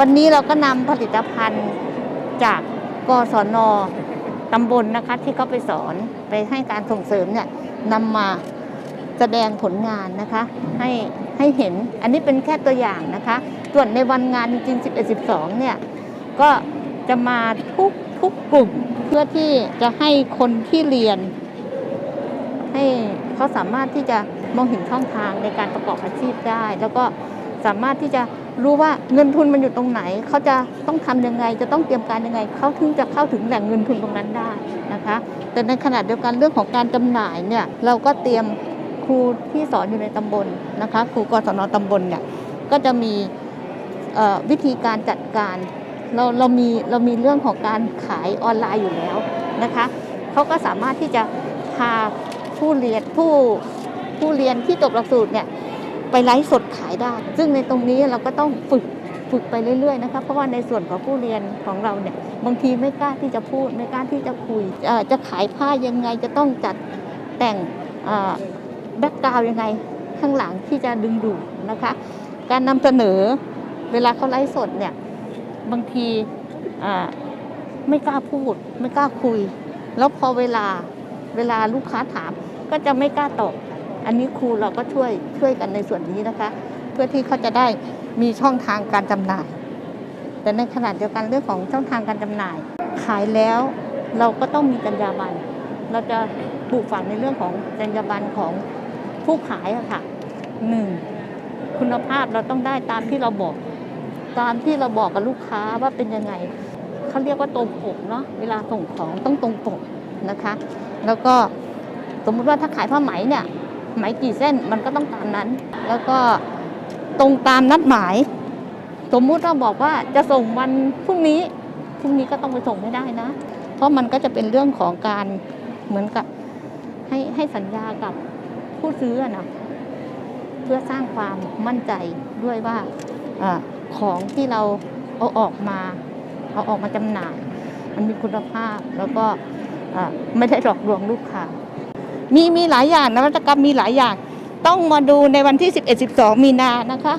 วันนี้เราก็นำผลิตภัณฑ์จากกศนตำบลนะคะที่เขาไปสอนไปให้การส่งเสริมเนี่ยนำมาแสดงผลงานนะคะ ให้ให้เห็นอันนี้เป็นแค่ตัวอย่างนะคะ ส่วนในวันงานจริงๆ11 12 เนี่ย ก็จะมาทุกทุกกลุ่มเพื่อที่จะให้คนที่เรียน ให้เขาสามารถที่จะมองเห็นช่องทางในการประกอบอาชีพได้ แล้วก็สามารถที่จะ รู้ว่าเงินทุนมันอยู่ตรงไหน เขาจะต้องทำยังไง จะต้องเตรียมการยังไง เขาถึงจะเข้าถึงแหล่งเงินทุนตรงนั้นได้นะคะ แต่ในขณะเดียวกันเรื่องของการจำหน่ายเนี่ยเราก็เตรียมครูที่สอนอยู่ในตำบลนะคะครูกศนตำบลเนี่ยก็จะมีวิธีการจัดการเราเรามีเรามีเรื่องของการขายออนไลน์อยู่แล้วนะคะเขาก็สามารถที่จะพาผู้เรียนผู้ผู้เรียนที่จบหลักสูตรเนี่ย ไปไลฟ์สดขายได้ ซึ่งในตรงนี้เราก็ต้องฝึกฝึกไปเรื่อยๆนะคะเพราะว่าในส่วนของผู้เรียนของเราเนี่ยบางทีไม่กล้าที่จะพูดไม่กล้าที่จะคุยจะขายผ้ายังไงจะต้องจัดแต่งแบ็กกราวยังไงข้างหลังที่จะดึงดูดนะคะ การนำเสนอเวลาเขาไลฟ์สดเนี่ยบางทีไม่กล้าพูด ไม่กล้าคุย แล้วพอเวลาเวลาลูกค้าถามก็จะไม่กล้าตอบ อันนี้ครูเราก็ช่วยช่วยกันในส่วนนี้นะคะ เพื่อที่เขาจะได้มีช่องทางการจำหน่าย แต่ในขณะเดียวกันเรื่องของช่องทางการจำหน่าย ขายแล้วเราก็ต้องมีจรรยาบรรณเราจะปลูกฝังในเรื่องของจรรยาบรรณของผู้ขายอะค่ะหนึ่งคุณภาพเราต้องได้ตามที่เราบอก ตามที่เราบอกกับลูกค้าว่าเป็นยังไงเขาเรียกว่าตรงปกเนาะเวลาส่งของต้องตรงปกนะคะ แล้วก็สมมุติว่าถ้าขายผ้าไหมเนี่ย ไหมกี่เส้นมันก็ต้องตามนั้น แล้วก็ตรงตามนัดหมาย สมมุติว่าบอกว่าจะส่งวันพรุ่งนี้พรุ่งนี้ก็ต้องไปส่งให้ได้นะ เพราะมันก็จะเป็นเรื่องของการเหมือนกับให้ให้สัญญากับผู้ซื้อนะเพื่อสร้างความมั่นใจด้วยว่าอของที่เราเอาออกมาเอาออกมาจำหน่าย มันมีคุณภาพแล้วก็ไม่ได้หลอกลวงลูกค้า มีมีหลายอย่างนวัตกรรมมีหลายอย่าง ต้องมาดูในวันที่ 11 12 มีนานะคะ